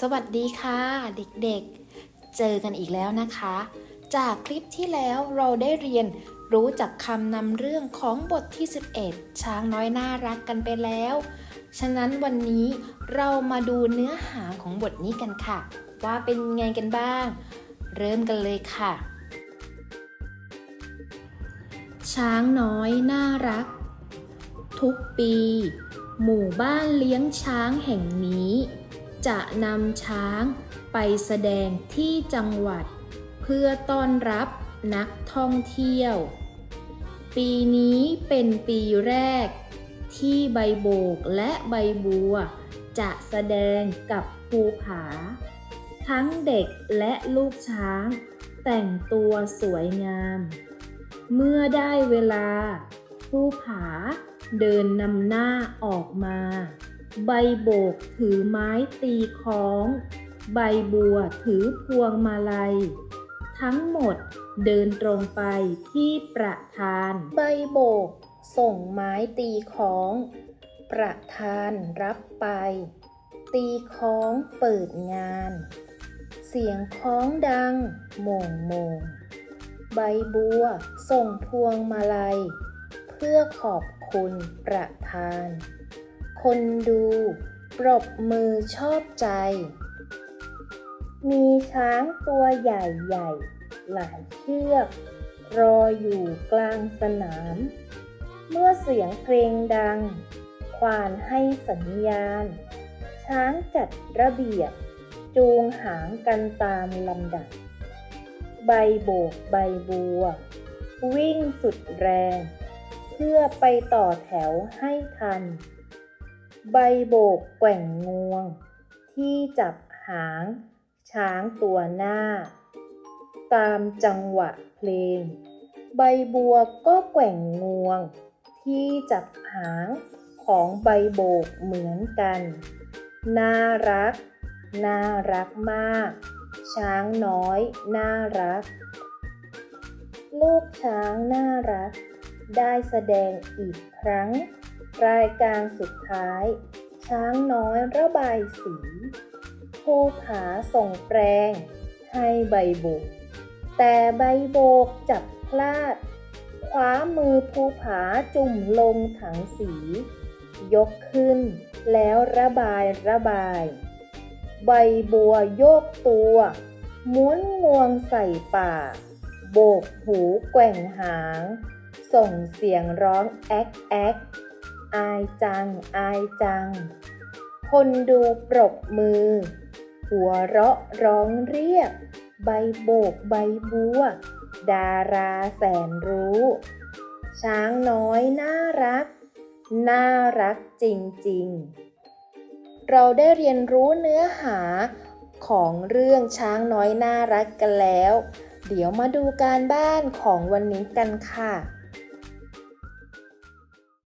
สวัสดีค่ะ เด็กๆ เจอกันอีกแล้วนะคะ จากคลิปที่แล้วเราได้เรียนรู้จักคำนำเรื่องของบทที่ 11 ช้างน้อยน่ารักกันไปแล้ว ฉะนั้นวันนี้เรามาดูเนื้อหาของบทนี้กันค่ะ ว่าเป็นไงกันบ้าง เริ่มกันเลยค่ะ ช้างน้อยน่ารัก ทุกปี หมู่บ้านเลี้ยงช้างแห่งนี้ จะนำช้างไปแสดงที่จังหวัด เพื่อต้อนรับนักท่องเที่ยว ปีนี้เป็นปีแรก ที่ใบโบกและใบบัว จะแสดงกับภูผา ทั้งเด็กและลูกช้าง แต่งตัวสวยงาม เมื่อได้เวลาผู้ผาเดินนำหน้าออกมา ใบโบกถือไม้ตีคล้อง ใบบัวถือพวงมาลัย ทั้งหมดเดินตรงไปที่ประธาน ใบโบก ส่งไม้ตีคล้อง ประธานรับไป ตีคล้องเปิดงาน เสียงคล้องดังโม่งโมง ใบบัวส่งพวงมาลัย เพื่อขอบคุณประธาน คนดู ปรบมือชอบใจ มีช้างตัวใหญ่ๆ หลายเชือก รออยู่กลางสนาม เมื่อเสียงเพลงดัง ควานให้สัญญาณ ช้างจัดระเบียบ จูงหางกันตามลำดับ ใบโบกใบบัว วิ่งสุดแรง เพื่อไปต่อแถวให้ทัน ใบโบกแกว่งงวง ที่จับหาง ช้างตัวหน้า ตามจังหวะเพลง ใบบัวก็แกว่งงวง ที่จับหางของใบโบกเหมือนกัน น่ารัก น่ารักมาก ช้างน้อย น่ารัก ลูกช้างน่ารัก ได้แสดงอีกครั้ง รายการสุดท้าย ช้างน้อยระบายสีภูผาส่งแปรงให้ใบโบกแต่ใบโบกจับพลาด คว้ามือภูผาจุ่มลงถังสี ยกขึ้นแล้วระบายระบาย ใบบัวโยกตัว ม้วนงวงใส่ปากโบกหูแกว่งหาง ส่งเสียงร้องแอ๊กแอ๊ก อายจัง อายจัง คนดูปรบมือ หัวเราะร้องเรียก ใบโบกใบบัว ดาราแสนรู้ ช้างน้อยน่ารัก น่ารักจริง ๆ เราได้เรียนรู้เนื้อหาของเรื่องช้างน้อยน่ารักกันแล้ว เดี๋ยวมาดูการบ้านของวันนี้กันค่ะ